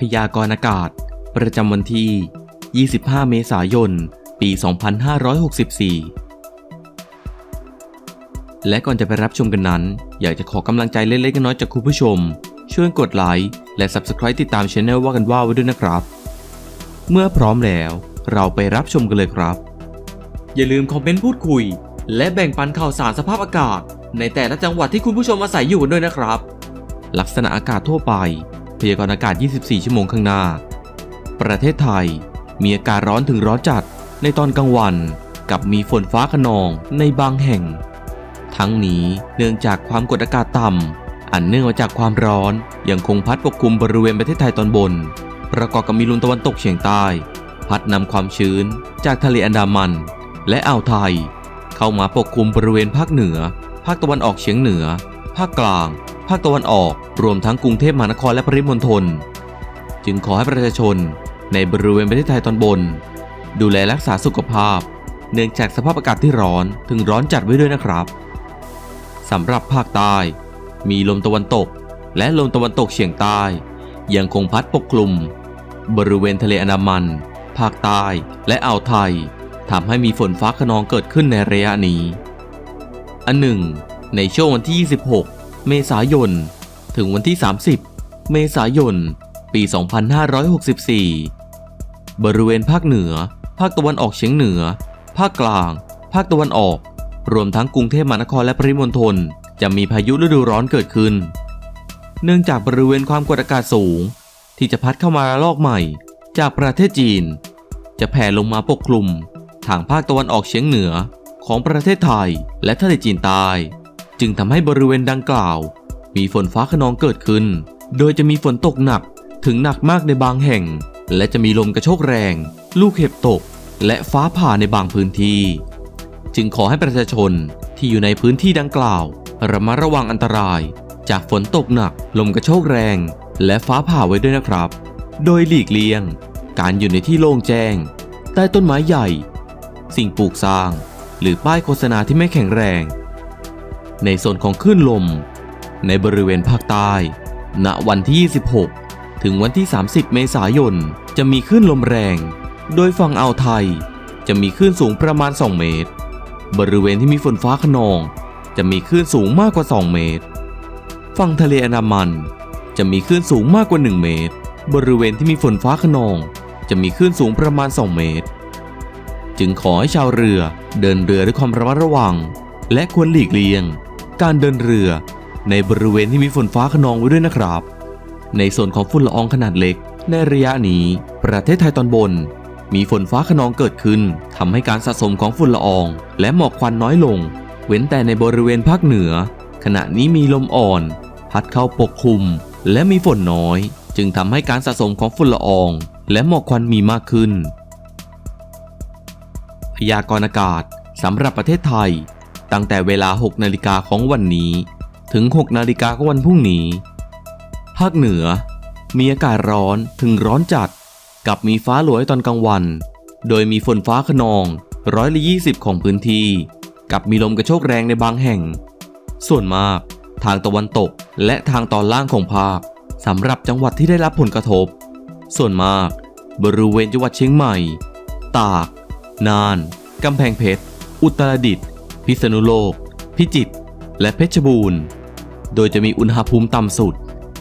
พยากรณ์อากาศ ประจำวันที่ 25 เมษายน ปี 2564 และก่อนจะไปรับชมกันนั้น อยากจะขอกำลังใจเล็กๆน้อยๆจากคุณผู้ชม ช่วยกดไลค์และ Subscribe ติดตามช anel ว่ากันว่าไว้ด้วยนะครับ เมื่อพร้อมแล้วเราไปรับชมกันเลยครับ อย่าลืมคอมเมนต์พูดคุย และแบ่งปันข่าวสารสภาพอากาศ ในแต่ละจังหวัดที่คุณผู้ชมอาศัยอยู่ด้วยนะครับ ลักษณะอากาศทั่วไป พยากรณ์อากาศ 24 ชั่วโมงข้างหน้า ประเทศไทยมีอากาศร้อนถึงร้อนจัดในตอนกลางวัน กับมีฝนฟ้าขนองในบางแห่ง ทั้งนี้เนื่องจากความกดอากาศต่ำอันเนื่องมาจากความร้อนยังคงพัดปกคลุมบริเวณประเทศไทยตอนบน ประกอบกับมีลมตะวันตกเฉียงใต้ พัดนำความชื้นจากทะเลอันดามัน และอ่าวไทย เข้ามาปกคลุมบริเวณภาคเหนือ ภาคตะวันออกเฉียงเหนือ ภาคกลาง ภาคตะวันออก รวมทั้งกรุงเทพมหานครและปริมณฑล จึงขอให้ประชาชนในบริเวณประเทศไทยตอนบน ดูแลรักษาสุขภาพ เนื่องจากสภาพอากาศที่ร้อนถึงร้อนจัดไว้ด้วยนะครับสำหรับภาคใต้ มีลมตะวันตก และลมตะวันตกเฉียงใต้ ยังคงพัดปกคลุม บริเวณทะเลอันดามัน ภาคใต้และอ่าวไทยทำให้มีฝนฟ้าขนองเกิดขึ้นในระยะนี้ อันหนึ่ง ในช่วงวันที่ 26 เมษายน ถึงวันที่ 30 เมษายน ปี 2564 บริเวณภาคเหนือ ภาคตะวันออกเฉียงเหนือ ภาคกลาง ภาคตะวันออก รวมทั้งกรุงเทพมหานครและปริมณฑลจะมีพายุฤดูร้อนเกิดขึ้น เนื่องจากบริเวณความกดอากาศสูง ที่จะพัดเข้ามาระลอกใหม่ จากประเทศจีน จะแผ่ลงมาปกคลุม ทางภาคตะวันออกเฉียงเหนือของประเทศไทยและทะเลจีนใต้ จึงทำให้บริเวณดังกล่าว มีฝนฟ้าขนองเกิดขึ้น โดยจะมีฝนตกหนักถึงหนักมากในบางแห่ง และจะมีลมกระโชกแรง ลูกเห็บตก และฟ้าผ่าในบางพื้นที่ จึงขอให้ประชาชนที่อยู่ในพื้นที่ดังกล่าวระมัดระวังอันตราย จากฝนตกหนัก ลมกระโชกแรง และฟ้าผ่าไว้ด้วยนะครับ โดยหลีกเลี่ยง การอยู่ในที่โล่งแจ้ง ใต้ต้นไม้ใหญ่ สิ่งปลูกสร้าง หรือป้ายโฆษณาที่ไม่แข็งแรง ในส่วนของคลื่นลม ในบริเวณภาคใต้ ณ วันที่ 26 ถึงวันที่ 30 เมษายน จะมีคลื่นลมแรง โดยฝั่งอ่าวไทย จะมีคลื่นสูงประมาณ 2 เมตร บริเวณที่มีฝนฟ้าขนอง จะมีคลื่นสูงมากกว่า 2 เมตร ฝั่งทะเลอันดามัน จะมีคลื่นสูงมากกว่า 1 เมตร บริเวณที่มีฝนฟ้าขนอง จะมีคลื่นสูงประมาณ 2 เมตร จึงขอให้ชาวเรือเดินเรือด้วยความระมัดระวังและควรหลีกเลี่ยง การเดินเรือ ในบริเวณที่มีฝนฟ้าขนองไว้ด้วยนะครับ ในส่วนของฝุ่นละอองขนาดเล็ก ในระยะนี้ ประเทศไทยตอนบน มีฝนฟ้าขนองเกิดขึ้นทำให้การสะสมของฝุ่นละออง และหมอกควันน้อยลง เว้นแต่ในบริเวณภาคเหนือ ขณะนี้มีลมอ่อน พัดเข้าปกคลุม และมีฝนน้อย จึงทำให้การสะสมของฝุ่นละออง และหมอกควันมีมากขึ้นพยากรณ์อากาศสำหรับประเทศไทย ตั้งแต่เวลา 6 นาฬิกาของวันนี้ ถึง 6 นาฬิกาของวันพรุ่งนี้ ภาคเหนือ มีอากาศร้อนถึงร้อนจัด กับมีฟ้าหลวในตอนกลางวัน โดยมีฝนฟ้าขนองร้อยละ20ของพื้นที่ กับมีลมกระโชกแรงในบางแห่ง ส่วนมาก ทางตะวันตกและทางตอนล่างของภาคสำหรับจังหวัดที่ได้รับผลกระทบ ส่วนมาก บริเวณจังหวัดเชียงใหม่ ตาก น่าน กำแพงเพชร อุตรดิตถ์ พิษณุโลก พิจิตร และเพชรบูรณ์ โดยจะมีอุณหภูมิต่ำสุด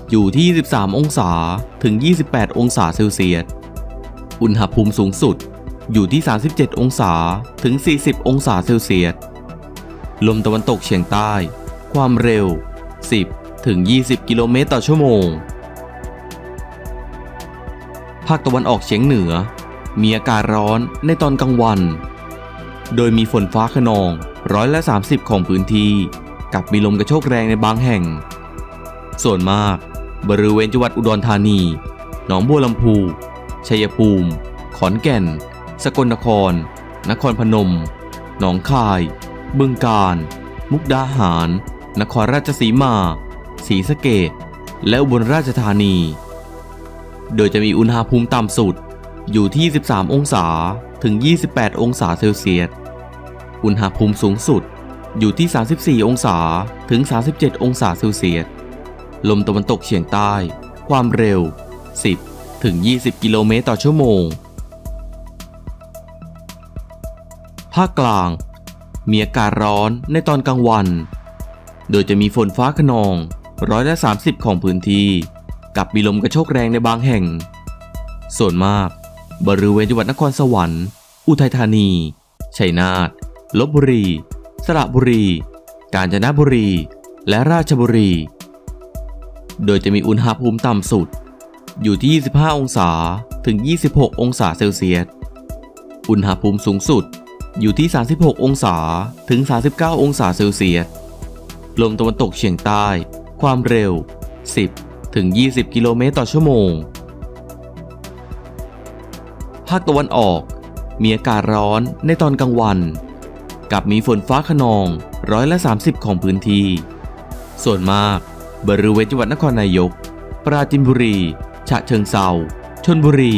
อยู่ที่ 23 องศาถึง 28 องศาเซลเซียส อุณหภูมิสูงสุดอยู่ที่ 37 องศาถึง 40 องศาเซลเซียส ลมตะวันตกเฉียงใต้ ความเร็ว 10 ถึง 20 กิโลเมตรต่อชั่วโมง ภาคตะวันออกเฉียงเหนือ มีอากาศร้อนในตอนกลางวัน โดยมีฝนฟ้าขนอง ร้อยละ 30 ของพื้นที่ กับมีลมกระโชกแรงในบางแห่ง ส่วนมาก บริเวณจังหวัดอุดรธานี หนองบัวลำพู ชัยภูมิ ขอนแก่น สกลนคร นครพนม หนองคาย บึงกาฬ มุกดาหาร นครราชสีมาศรีสะเกดและอุบลราชธานี โดยจะมีอุณหภูมิต่ำสุดอยู่ที่ 13 องศาถึง 28 องศาเซลเซียส อุณหภูมิสูงสุดอยู่ที่ 34 องศาถึง 37 องศาเซลเซียส ลมตะวันตกเฉียงใต้ ความเร็ว 10 ถึง 20 กิโลเมตรต่อชั่วโมง ภาคกลาง มีอากาศร้อนในตอนกลางวัน โดยจะมีฝนฟ้าขนองร้อยละ 30 ของพื้นที่ กับมีลมกระโชกแรงในบางแห่ง ส่วนมาก บริเวณจังหวัดนครสวรรค์ อุทัยธานี ชัยนาท ลบบุรี สระบุรี กาญจนบุรี และราชบุรี โดยจะมีอุณหภูมิต่ำสุด อยู่ที่ 25 องศาถึง 26 องศาเซลเซียส อุณหภูมิสูงสุดอยู่ที่ 36 องศาถึง 39 องศาเซลเซียส ลมตะวันตกเฉียงใต้ ความเร็ว 10 ถึง 20 กิโลเมตรต่อชั่วโมง ภาคตะวันออกมีอากาศร้อนในตอนกลางวัน กับมีฝนฟ้าขนองร้อยละ 30 ของพื้นที่ ส่วนมากบริเวณจังหวัดนครนายก ปราจินบุรี ฉะเชิงเซาชนบุรี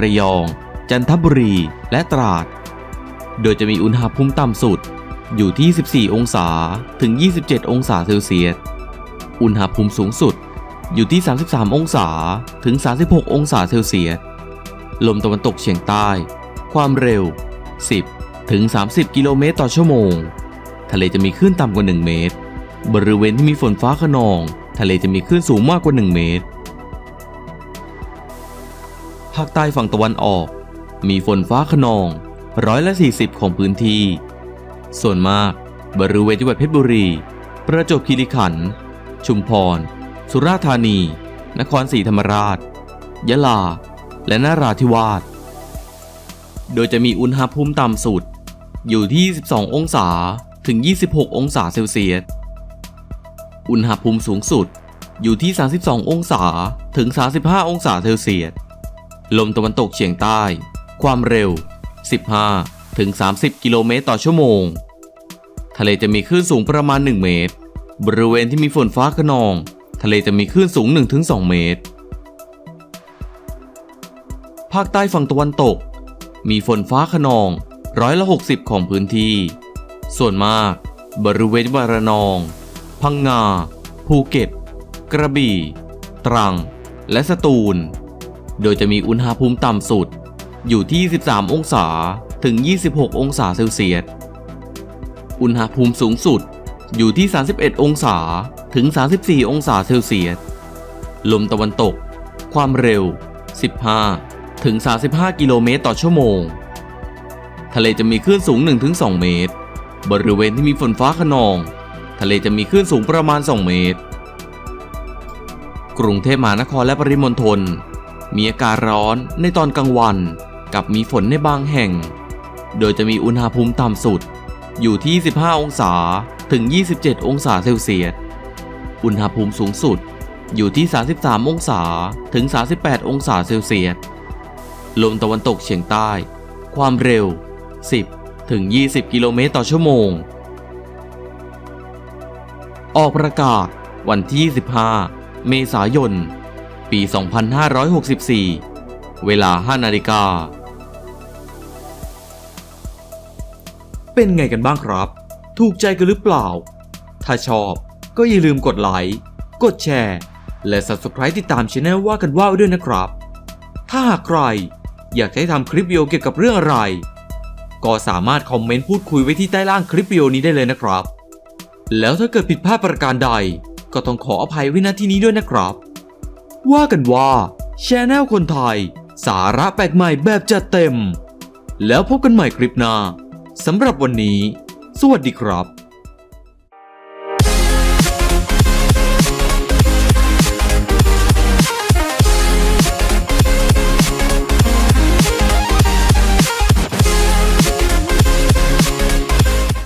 ระยอง จันทบุรี และตราด โดยจะมีอุณหภูมิต่ำสุดอยู่ที่ 14 องศาถึง 27 องศาเซลเซียส อุณหภูมิสูงสุดอยู่ที่ 33 องศาถึง 36 องศาเซลเซียส ลมตะวันตกเฉียงใต้ ความเร็ว 10 ถึง 30 กิโลเมตรต่อชั่วโมง ทะเลจะมีคลื่นต่ำกว่า 1 เมตร บริเวณที่มีฝนฟ้าขนอง ทะเลจะมีคลื่นสูงมากกว่า 1 เมตร ภาคใต้ฝั่งตะวันออก มีฝนฟ้าขนองร้อยละ 40 ของพื้นที่ ส่วนมาก บริเวณจังหวัดเพชรบุรี ประจวบคีรีขันธ์ ชุมพร สุราษฎร์ธานี นครศรีธรรมราช ยะลา และนราธิวาส โดยจะมีอุณหภูมิต่ำสุด อยู่ที่ 22 องศาถึง 26 องศาเซลเซียส อุณหภูมิสูงสุดอยู่ที่ 32 องศาถึง 35 องศาเซลเซียส ลมตะวันตกเฉียงใต้ ความเร็ว 15 ถึง 30 กิโลเมตรต่อชั่วโมง ทะเลจะมีคลื่นสูงประมาณ 1 เมตร บริเวณที่มีฝนฟ้าขนอง ทะเลจะมีคลื่นสูง 1-2 เมตร ภาคใต้ฝั่งตะวันตก มีฝนฟ้าขนอง ร้อยละ 60 ของพื้นที่ ส่วนมาก บริเวณวัดรนอง พังงา ภูเก็ต กระบี่ ตรัง และสตูล โดยจะมีอุณหภูมิต่ำสุด อยู่ที่13องศาถึง 26 องศาเซลเซียส อุณหภูมิสูงสุดอยู่ที่ 31 องศาถึง 34 องศาเซลเซียส ลมตะวันตก ความเร็ว 15 ถึง 35 กิโลเมตรต่อชั่วโมง ทะเลจะมีคลื่นสูง 1-2 เมตร บริเวณที่มีฝนฟ้าขนอง ทะเลจะมีคลื่นสูงประมาณ 2 เมตร กรุงเทพมหานครและปริมณฑลมีอากาศร้อนในตอนกลางวัน กับมีฝนในบางแห่ง โดยจะมีอุณหภูมิต่ำสุด อยู่ที่ 15 องศาถึง 27 องศาเซลเซียส อุณหภูมิสูงสุดอยู่ที่ 33 องศาถึง 38 องศาเซลเซียส ลมตะวันตกเฉียงใต้ ความเร็ว 10 ถึง 20 กิโลเมตรต่อชั่วโมง ออกประกาศวันที่ 15 เมษายน ปี 2564 เวลา 5 นาฬิกา เป็นไงกันบ้างครับ ถูกใจกันหรือเปล่า ถ้าชอบก็อย่าลืมกดไลค์ กดแชร์ และ Subscribe ติดตามช anel ว่ากันว่าด้วยนะครับ ถ้าหากใครอยากให้ทำคลิปวิดีโอเกี่ยวกับเรื่องอะไร ก็สามารถคอมเมนต์พูดคุยไว้ที่ใต้ล่างคลิปวิดีโอนี้ได้เลยนะครับ แล้วถ้าเกิดผิดพลาดประการใด ก็ต้องขออภัยไว้ณที่นี้ด้วยนะครับ ว่ากันว่าชแนลคนไทย สาระแปลกใหม่แบบจัดเต็ม แล้วพบกันใหม่คลิปหน้าสำหรับวันนี้ สวัสดีครับ